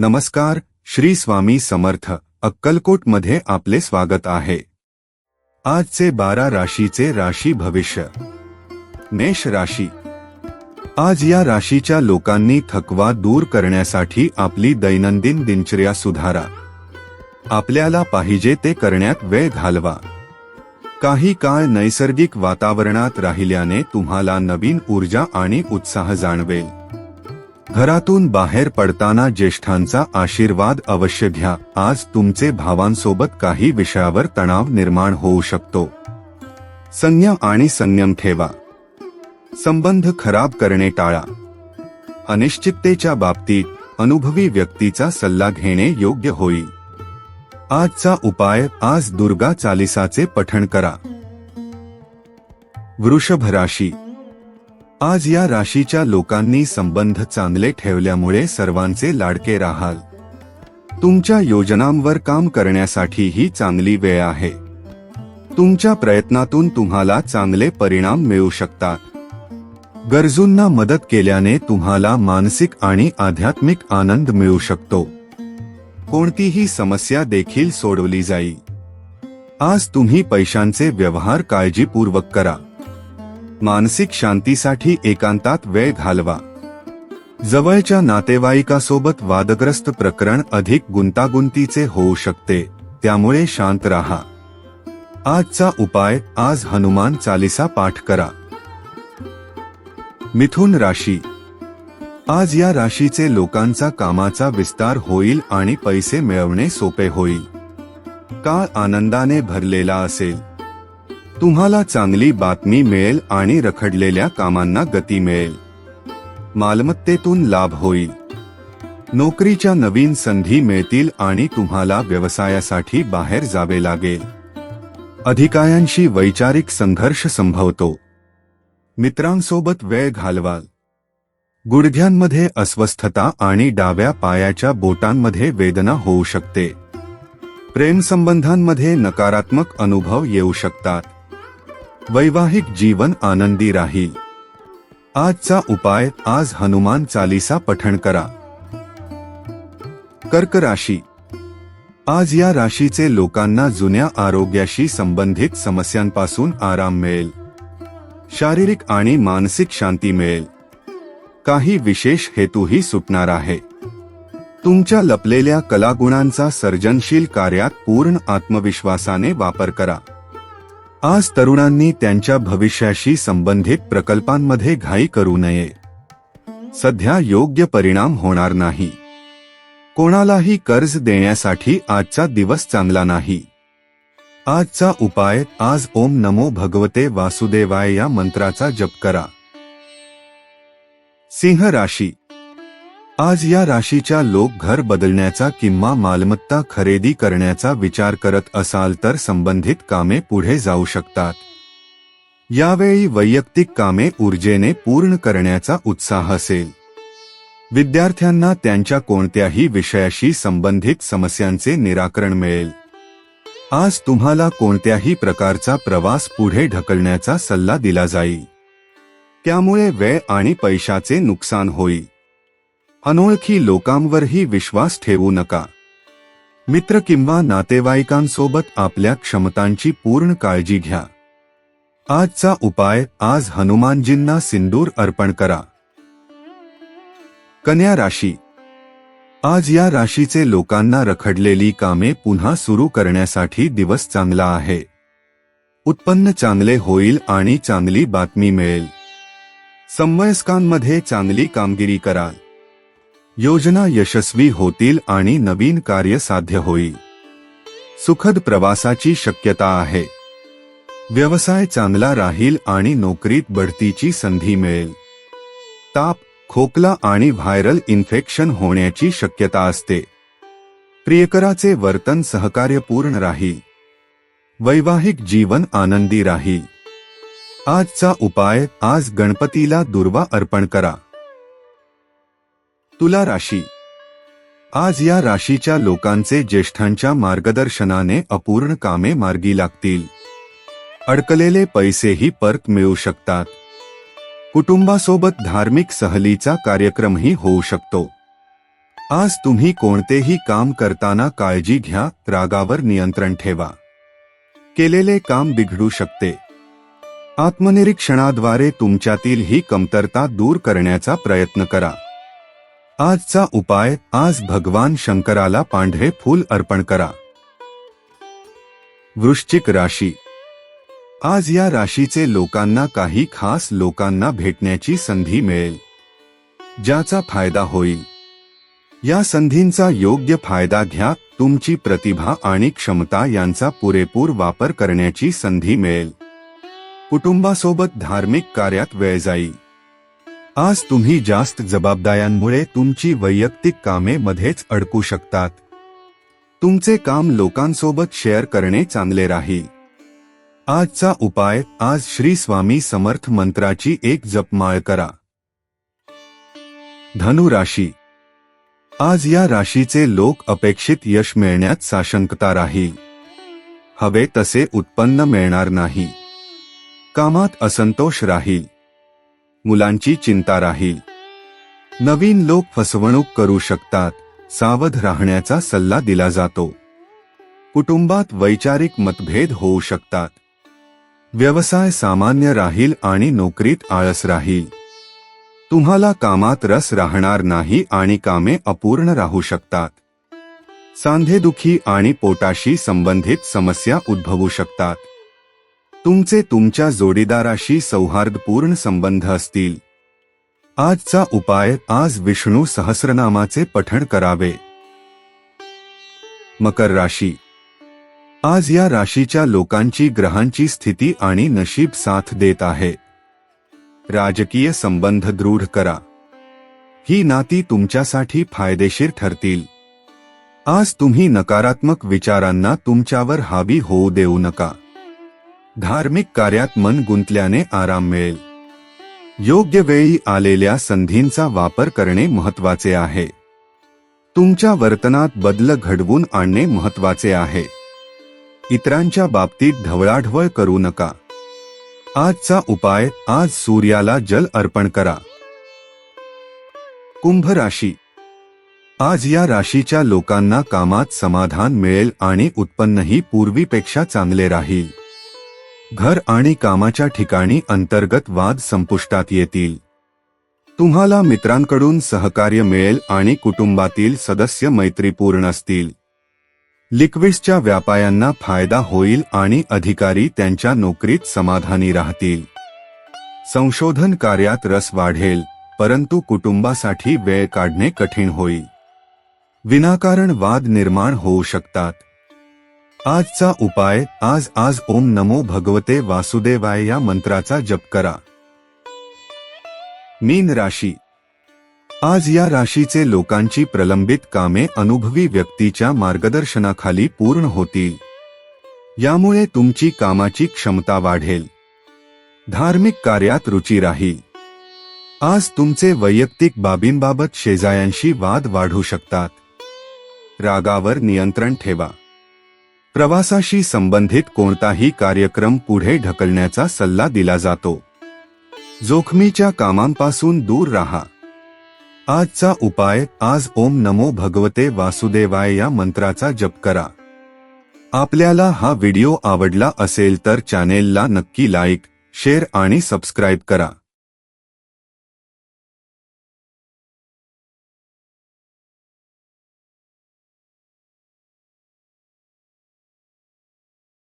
नमस्कार श्री स्वामी समर्थ अक्कलकोटमध्ये आपले स्वागत आहे. आजचे बारा राशीचे राशी भविष्य. मेष राशी. आज या राशीच्या लोकांनी थकवा दूर करण्यासाठी आपली दैनंदिन दिनचर्या सुधारा. आपल्याला पाहिजे ते करण्यात वेळ घालवा. काही काळ नैसर्गिक वातावरणात राहिल्याने तुम्हाला नवीन ऊर्जा आणि उत्साह जाणवेल. घरातून बाहेर पडताना ज्येष्ठांचा आशीर्वाद अवश्य घ्या. आज तुमचे भावांसोबत काही विषयावर तणाव निर्माण होऊ शकतो. संयम आणि संयम ठेवा. संबंध खराब करणे टाळा. अनिश्चिततेच्या बाबतीत अनुभवी व्यक्तीचा सल्ला घेणे योग्य होईल. आजचा उपाय आज दुर्गा चालिसाचे पठण करा. वृषभ राशी आज या राशीच्या लोकांनी संबंध चांगले ठेवल्यामुळे सर्वांचे लाडके राहाल. तुमच्या योजनांवर काम करण्यासाठी ही चांगली वेळ आहे. तुमच्या प्रयत्नातून तुम्हाला चांगले परिणाम मिळू शकतात. गरजूंना मदत केल्याने तुम्हाला मानसिक आणि आध्यात्मिक आनंद मिळू शकतो. कोणतीही समस्या देखील सोडवली जाईल. आज तुम्ही पैशांचे व्यवहार काळजीपूर्वक करा. मानसिक शांतीसाठी एकांतात वेळ घालवा. जवळच्या नातेवाईकासोबत वादग्रस्त प्रकरण अधिक गुंतागुंतीचे होऊ शकते त्यामुळे शांत राहा. आजचा उपाय आज हनुमान चालिसा पाठ करा. मिथुन राशी. आज या राशीचे लोकांचा कामाचा विस्तार होईल आणि पैसे मिळवणे सोपे होईल. काळ आनंदाने भरलेला असेल. तुम्हाला चांगली बातमी मिळेल आणि रखडलेल्या कामांना गती मिळेल. मालमत्तेतून लाभ होईल. नोकरीच्या नवीन संधी मिळतील आणि तुम्हाला व्यवसायासाठी बाहेर जावे लागेल. अधिकाऱ्यांशी वैचारिक संघर्ष संभवतो. मित्रांसोबत वेळ घालवाल. गुडघ्यांमध्ये अस्वस्थता आणि डाव्या पायाच्या बोटांमध्ये वेदना होऊ शकते. प्रेमसंबंधांमध्ये नकारात्मक अनुभव येऊ शकतात. वैवाहिक जीवन आनंदी राहील. आजचा उपाय आज हनुमान चालिसा पठण करा. कर्क राशी. आज या राशीचे लोकांना जुन्या आरोग्याशी संबंधित समस्यांपासून आराम मिळेल. शारीरिक आणि मानसिक शांती मिळेल. काही विशेष हेतूही सुटणार आहे. तुमच्या लपलेल्या कलागुणांचा सर्जनशील कार्यात पूर्ण आत्मविश्वासाने वापर करा. आज तरुणांनी त्यांच्या भविष्याशी संबंधित प्रकल्पांमध्ये घाई करू नये. सध्या योग्य परिणाम होणार नाही. कोणालाही कर्ज देण्यासाठी आजचा दिवस चांगला नाही. आजचा उपाय आज ओम नमो भगवते वासुदेवाय या मंत्राचा जप करा. सिंह राशी आज या राशीच्या लोक घर बदलण्याचा किंवा मालमत्ता खरेदी करण्याचा विचार करत असाल तर संबंधित कामे पुढे जाऊ शकतात. यावेळी वैयक्तिक कामे ऊर्जेने पूर्ण करण्याचा उत्साह असेल. विद्यार्थ्यांना त्यांच्या कोणत्याही विषयाशी संबंधित समस्यांचे निराकरण मिळेल. आज तुम्हाला कोणत्याही प्रकारचा प्रवास पुढे ढकलण्याचा सल्ला दिला जाईल. त्यामुळे वेळ आणि पैशाचे नुकसान होईल. अनोळखी लोकांवरही विश्वास ठेवू नका. मित्र किंवा नातेवाईकांसोबत आपल्या क्षमतांची पूर्ण काळजी घ्या. आजचा उपाय आज हनुमानजींना सिंदूर अर्पण करा. कन्या राशी. आज या राशीचे लोकांना रखडलेली कामे पुन्हा सुरू करण्यासाठी दिवस चांगला आहे. उत्पन्न चांगले होईल आणि चांगली बातमी मिळेल. समवयस्कांमध्ये चांगली कामगिरी कराल. योजना यशस्वी होतील आणि नवीन कार्य साध्य होईल. सुखद प्रवासाची शक्यता आहे. व्यवसाय चांगला राहील आणि नोकरीत बढतीची संधी मिळेल. ताप खोकला आणि व्हायरल इन्फेक्शन होण्याची शक्यता असते. प्रियकराचे वर्तन सहकार्यपूर्ण राहील. वैवाहिक जीवन आनंदी राहील. आजचा उपाय आज गणपतीला दुर्वा अर्पण करा. तुला राशी. आज या राशीच्या लोकांचे ज्येष्ठांच्या मार्गदर्शनाने अपूर्ण कामे मार्गी लागतील. अडकलेले पैसेही परत मिळू शकतात. कुटुंबासोबत धार्मिक सहलीचा कार्यक्रमही होऊ शकतो. आज तुम्ही कोणतेही काम करताना काळजी घ्या रागावर नियंत्रण ठेवा. केलेले काम बिघडू शकते. आत्मनिरीक्षणाद्वारे तुमच्यातील ही कमतरता दूर करण्याचा प्रयत्न करा. आजचा उपाय आज भगवान शंकराला पांढरे फूल अर्पण करा. वृश्चिक राशी. आज या राशीचे लोकांना काही खास लोकांना भेटण्याची संधी मिळेल. ज्याचा फायदा होईल. या संधींचा योग्य फायदा घ्या तुमची प्रतिभा आणि क्षमता यांचा पुरेपूर वापर करण्याची संधी मिळेल. कुटुंबासोबत धार्मिक कार्यात वेळ जाईल. आज तुम्ही जास्त जबाबदाऱ्यांमुळे तुमची वैयक्तिक कामे मध्येच अडकू शकतात. तुमचे काम लोकांसोबत शेअर करणे चांगले राहील. आजचा उपाय आज श्री स्वामी समर्थ मंत्राची एक जपमाळ करा. धनु राशी. आज या राशीचे लोक अपेक्षित यश मिळण्यात साशंकता राहील. हवे तसे उत्पन्न मिळणार नाही. कामात असंतोष राहील. मुलांची चिंता राहील. नवीन लोक फसवणूक करू शकतात सावध राहण्याचा सल्ला दिला जातो. कुटुंबात वैचारिक मतभेद होऊ शकतात. व्यवसाय सामान्य राहील आणि नोकरीत आळस राहील. तुम्हाला कामात रस राहणार नाही आणि कामे अपूर्ण राहू शकतात. सांधेदुखी आणि पोटाशी संबंधित समस्या उद्भवू शकतात. तुमचे तुमच्या जोडीदाराशी सौहार्दपूर्ण संबंध असतील. आजचा उपाय आज विष्णू सहस्रनामाचे पठण करावे. मकर राशी. आज या राशीच्या लोकांची ग्रहांची स्थिती आणि नशीब साथ देत आहे. राजकीय संबंध दृढ करा. ही नाती तुमच्यासाठी फायदेशीर ठरतील. आज तुम्ही नकारात्मक विचारांना तुमच्यावर हावी होऊ देऊ नका. धार्मिक कार्यात मन गुंतल्याने आराम मिळेल. योग्य वेळी आलेल्या संधींचा वापर करणे महत्त्वाचे आहे. तुमच्या वर्तनात बदल घडवून आणणे महत्त्वाचे आहे. इतरांच्या बाबतीत ढवळाढवळ करू नका. आजचा उपाय आज सूर्याला जल अर्पण करा. कुंभ राशी. आज या राशीच्या लोकांना कामात समाधान मिळेल आणि उत्पन्नही पूर्वीपेक्षा चांगले राहील. घर आणि कामाच्या ठिकाणी अंतर्गत वाद संपुष्टात येतील. तुम्हाला मित्रांकडून सहकार्य मिळेल आणि कुटुंबातील सदस्य मैत्रीपूर्ण असतील. लिक्विड्सच्या व्यापायांना फायदा होईल आणि अधिकारी त्यांच्या नोकरीत समाधानी राहतील. संशोधन कार्यात रस वाढेल परंतु कुटुंबासाठी वेळ काढणे कठीण होईल. विनाकारण वाद निर्माण होऊ शकतात. आजचा उपाय आज आज ओम नमो भगवते वासुदेवाय या मंत्राचा जप करा. मीन राशी. आज या राशीचे लोकांची प्रलंबित कामे अनुभवी व्यक्तीच्या मार्गदर्शनाखाली पूर्ण होतील. यामुळे तुमची कामाची क्षमता वाढेल. धार्मिक कार्यात रुची राहील. आज तुमचे वैयक्तिक बाबींबाबत शेजायांशी वाद वाढू शकतात. रागावर नियंत्रण ठेवा. प्रवासाशी संबंधित कोणताही कार्यक्रम पुढे ढकलण्याचा सल्ला दिला जातो. जोखमीच्या कामांपासून दूर राहा. आजचा उपाय आज ओम नमो भगवते वासुदेवाय या मंत्राचा जप करा. आपल्याला हा व्हिडिओ आवडला असेल तर चॅनेलला नक्की लाईक शेअर आणि सबस्क्राईब करा.